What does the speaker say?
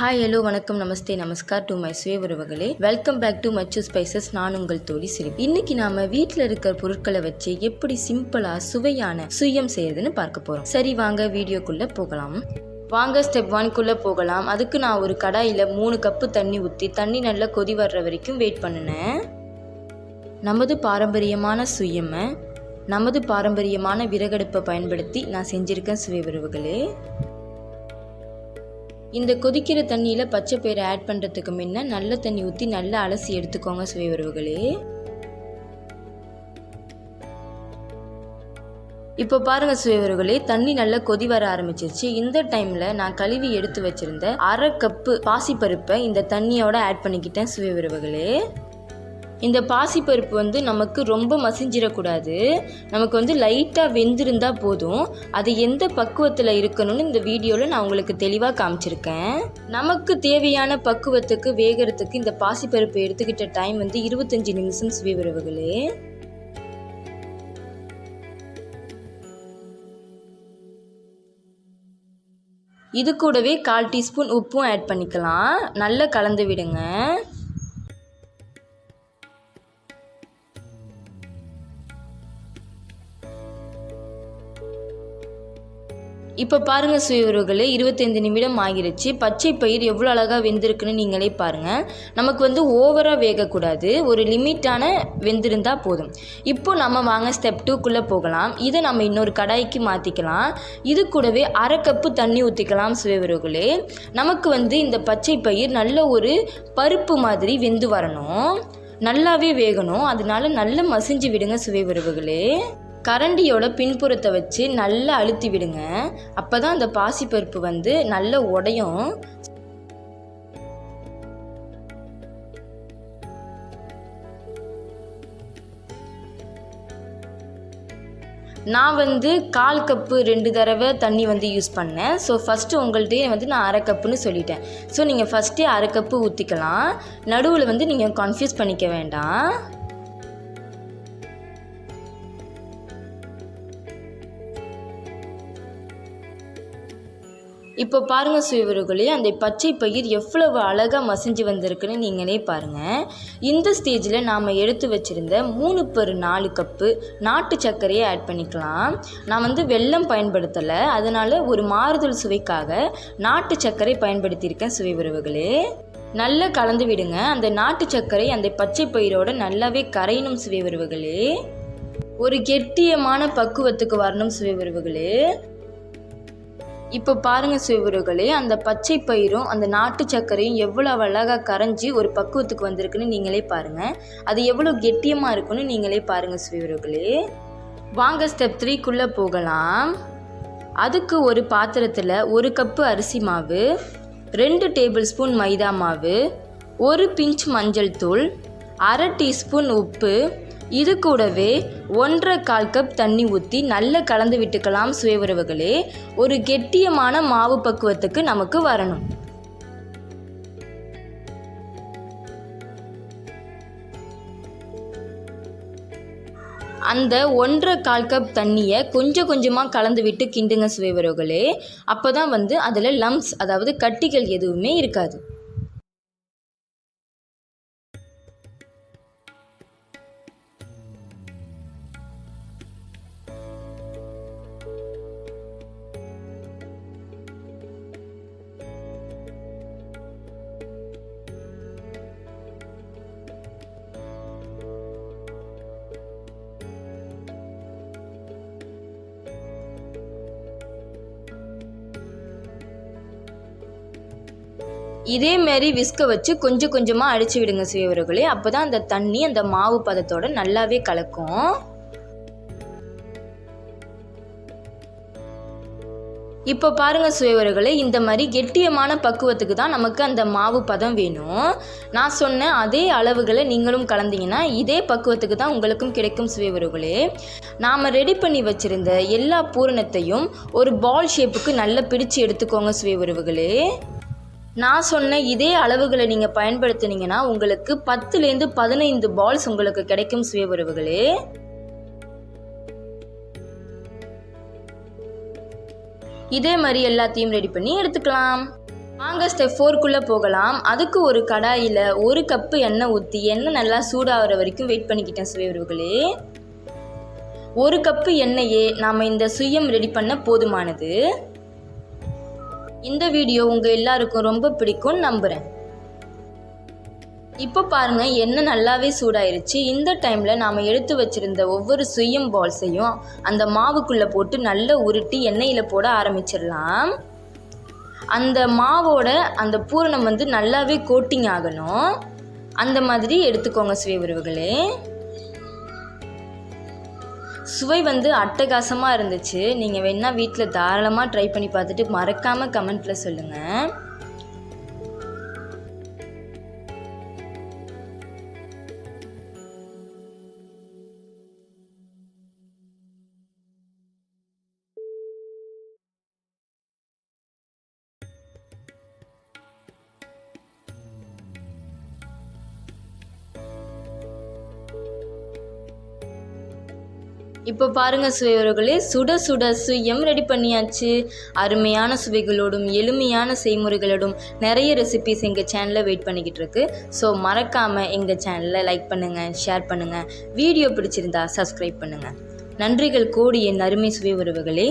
Hi hello வணக்கம் நமஸ்தே நமஸ்கார் to my சுய உறவுகளே. வெல்கம் பேக் டு மச்சு ஸ்பைசஸ் நான் உங்கள் தோழி சிரி இன்னைக்கு நாம வீட்டில் இருக்கிற பொருட்களை வச்சு எப்படி சிம்பிளா சுவையான சுயம் செய்யறதுன்னு பார்க்க போறோம். சரி வாங்க வீடியோக்குள்ள போகலாம். வாங்க ஸ்டெப் ஒன்க்குள்ளே போகலாம். அதுக்கு நான் ஒரு கடாயில் மூணு கப்பு தண்ணி ஊற்றி தண்ணி நல்லா கொதி வர்ற வரைக்கும் வெயிட் பண்ணினேன். நமது பாரம்பரியமான சுயமை நமது பாரம்பரியமான விறகடுப்பை பயன்படுத்தி நான் செஞ்சுருக்கேன் சுய உறவுகளே. இந்த கொதிக்கிற தண்ணியில் பச்சை பயிரை ஆட் பண்ணுறதுக்கு முன்ன நல்ல தண்ணி ஊற்றி நல்லா அலசி எடுத்துக்கோங்க சுவை உறவுகளே. இப்போ பாருங்க சுயவர்களே தண்ணி நல்லா கொதி வர ஆரம்பிச்சிருச்சு. இந்த டைம்ல நான் கழுவி எடுத்து வச்சிருந்த அரை கப்பு பாசிப்பருப்பை இந்த தண்ணியோட ஆட் பண்ணிக்கிட்டேன் சுயவர்களே இந்த பாசிப்பருப்பு வந்து நமக்கு ரொம்ப மசிஞ்சிடக்கூடாது. நமக்கு வந்து லைட்டாக வெந்திருந்தால் போதும். அது எந்த பக்குவத்தில் இருக்கணும்னு இந்த வீடியோவில் நான் உங்களுக்கு தெளிவாக காமிச்சிருக்கேன். நமக்கு தேவையான பக்குவத்துக்கு வேகிறதுக்கு இந்த பாசிப்பருப்பு எடுத்துக்கிட்ட டைம் வந்து இருபத்தஞ்சி நிமிஷம் சுவிவரவுகளே இது கூடவே கால் டீஸ்பூன் உப்பும் ஆட் பண்ணிக்கலாம். நல்லா கலந்து விடுங்க. இப்போ பாருங்கள் சுயவர்களே இருபத்தைந்து நிமிடம் ஆகிருச்சு. பச்சை பயிர் எவ்வளோ அழகாக வெந்திருக்குன்னு நீங்களே பாருங்கள் நமக்கு வந்து ஓவராக வேகக்கூடாது. ஒரு லிமிட்டான வெந்திருந்தா போதும். இப்போ நம்ம வாங்க ஸ்டெப் டூக்குள்ளே போகலாம். இதை நம்ம இன்னொரு கடாய்க்கு மாற்றிக்கலாம் இது கூடவே அரை கப்பு தண்ணி ஊற்றிக்கலாம் சுயவர்களே நமக்கு வந்து இந்த பச்சை பயிர் நல்ல ஒரு பருப்பு மாதிரி வெந்து வரணும். நல்லாவே வேகணும். அதனால நல்ல மசிஞ்சு விடுங்க சுவை உறவுகளே கரண்டியோட பின்புறத்தை வச்சு நல்லா அழுத்தி விடுங்க. அப்போ தான் அந்த பாசிப்பருப்பு வந்து நல்ல உடையும். நான் வந்து கால் கப்பு ரெண்டு தடவை தண்ணி வந்து யூஸ் பண்ணேன். ஸோ ஃபஸ்ட்டு உங்கள்கிட்டயே வந்து நான் அரை கப்புன்னு சொல்லிட்டேன். ஸோ நீங்கள் ஃபஸ்ட்டே அரை கப்பு ஊற்றிக்கலாம் நடுவில் வந்து நீங்கள் கன்ஃபியூஸ் பண்ணிக்க வேண்டாம். இப்போ பாருங்கள் சுயவர்களே அந்த பச்சை பயிர் எவ்வளவு அழகாக மசிஞ்சு வந்திருக்குன்னு நீங்களே பாருங்கள் இந்த ஸ்டேஜில் நாம் எடுத்து வச்சுருந்த மூணு பெரு நாலு கப்பு நாட்டு சர்க்கரையை ஆட் பண்ணிக்கலாம். நான் வந்து வெள்ளம் பயன்படுத்தலை அதனால் ஒரு மாறுதல் சுவைக்காக நாட்டு சர்க்கரை பயன்படுத்தியிருக்கேன் சுவை உறவுகளே நல்லா கலந்து விடுங்க. அந்த நாட்டு சர்க்கரை அந்த பச்சை பயிரோட நல்லாவே கரையணும் சுவை உறவுகளே ஒரு கெட்டியமான பக்குவத்துக்கு வரணும் சுவை உறவுகளே இப்போ பாருங்கள் சிவர்களே அந்த பச்சை பயிரும் அந்த நாட்டு சர்க்கரையும் எவ்வளோ அழகாக கரைஞ்சி ஒரு பக்குவத்துக்கு வந்திருக்குன்னு நீங்களே பாருங்கள் அது எவ்வளோ கெட்டியமாக இருக்குன்னு நீங்களே பாருங்கள் சிவர்களே வாங்க ஸ்டெப் த்ரீக்குள்ளே போகலாம். அதுக்கு ஒரு பாத்திரத்தில் ஒரு கப்பு அரிசி மாவு ரெண்டு டேபிள் ஸ்பூன் மைதா மாவு ஒரு பிஞ்ச் மஞ்சள் தூள் அரை டீஸ்பூன் உப்பு இது கூடவே ஒன்றரை கால் கப் தண்ணி ஊற்றி நல்லா கலந்து விட்டுக்கலாம் சுயவுறவுகளே. ஒரு கெட்டியமான மாவு பக்குவத்துக்கு நமக்கு வரணும். அந்த ஒன்றரை கால் கப் தண்ணியை கொஞ்சம் கொஞ்சமாக கலந்து விட்டு கிண்டுங்க சுவைவர்களே அப்போ தான் வந்து அதில் லம்ஸ் அதாவது கட்டிகள் எதுவுமே இருக்காது. இதே மாதிரி விஸ்க வச்சு கொஞ்சம் கொஞ்சமாக அடித்து விடுங்க சுயவர்களே அப்போ தான் அந்த தண்ணி அந்த மாவு பதத்தோட நல்லாவே கலக்கும். இப்போ பாருங்கள் சுயவர்களே இந்த மாதிரி கெட்டியமான பக்குவத்துக்கு தான் நமக்கு அந்த மாவு பதம் வேணும். நான் சொன்ன அதே அளவுகளை நீங்களும் கலந்தீங்கன்னா இதே பக்குவத்துக்கு தான் உங்களுக்கும் கிடைக்கும் சுயவர்களே நாம் ரெடி பண்ணி வச்சுருந்த எல்லா பூரணத்தையும் ஒரு பால் ஷேப்புக்கு நல்லா பிடிச்சு எடுத்துக்கோங்க சுயவரவுகளே நான் சொன்ன இதே அளவுகளை நீங்கள் பயன்படுத்தினீங்கன்னா உங்களுக்கு பத்துலேருந்து பதினைந்து பால்ஸ் உங்களுக்கு கிடைக்கும் சுய உறவுகளே இதே மாதிரி எல்லாத்தையும் ரெடி பண்ணி எடுத்துக்கலாம். வாங்க ஸ்டெப் ஃபோர்க்குள்ளே போகலாம். அதுக்கு ஒரு கடாயில் ஒரு கப்பு எண்ணெய் ஊற்றி எண்ணெய் நல்லா சூடாகிற வரைக்கும் வெயிட் பண்ணிக்கிட்டேன் சுவையுறவுகளே ஒரு கப்பு எண்ணெயே நாம் இந்த சுயம் ரெடி பண்ண போதுமானது. இந்த வீடியோ உங்கள் எல்லாருக்கும் ரொம்ப பிடிக்கும்னு நம்புகிறேன் இப்போ பாருங்கள் எண்ணெய் நல்லாவே சூடாயிருச்சு. இந்த டைமில் நாம் எடுத்து வச்சிருந்த ஒவ்வொரு சுயம் பால்ஸையும் அந்த மாவுக்குள்ளே போட்டு நல்லா உருட்டி எண்ணெயில் போட ஆரம்பிச்சிடலாம். அந்த மாவோட அந்த பூரணம் வந்து நல்லாவே கோட்டிங் ஆகணும். அந்த மாதிரி எடுத்துக்கோங்க சுய உறவுகளே சுவை வந்து அட்டகாசமாக இருந்துச்சு. நீங்கள் வேணால் வீட்டில் தாராளமாக ட்ரை பண்ணி பார்த்துட்டு மறக்காமல் கமெண்ட்டில் சொல்லுங்கள் இப்போ பாருங்கள் சுவையோர்களே சுட சுட சுயம் ரெடி பண்ணியாச்சு. அருமையான சுவைகளோடும் எளிமையான செய்முறைகளோடும் நிறைய ரெசிபிஸ் எங்கள் சேனலில் வெயிட் பண்ணிக்கிட்டு இருக்கு. ஸோ மறக்காமல் எங்கள் சேனலை லைக் பண்ணுங்கள் ஷேர் பண்ணுங்கள் வீடியோ பிடிச்சிருந்தா சப்ஸ்கிரைப் பண்ணுங்கள் நன்றிகள் கோடி என் அருமை சுவை உறவுகளே.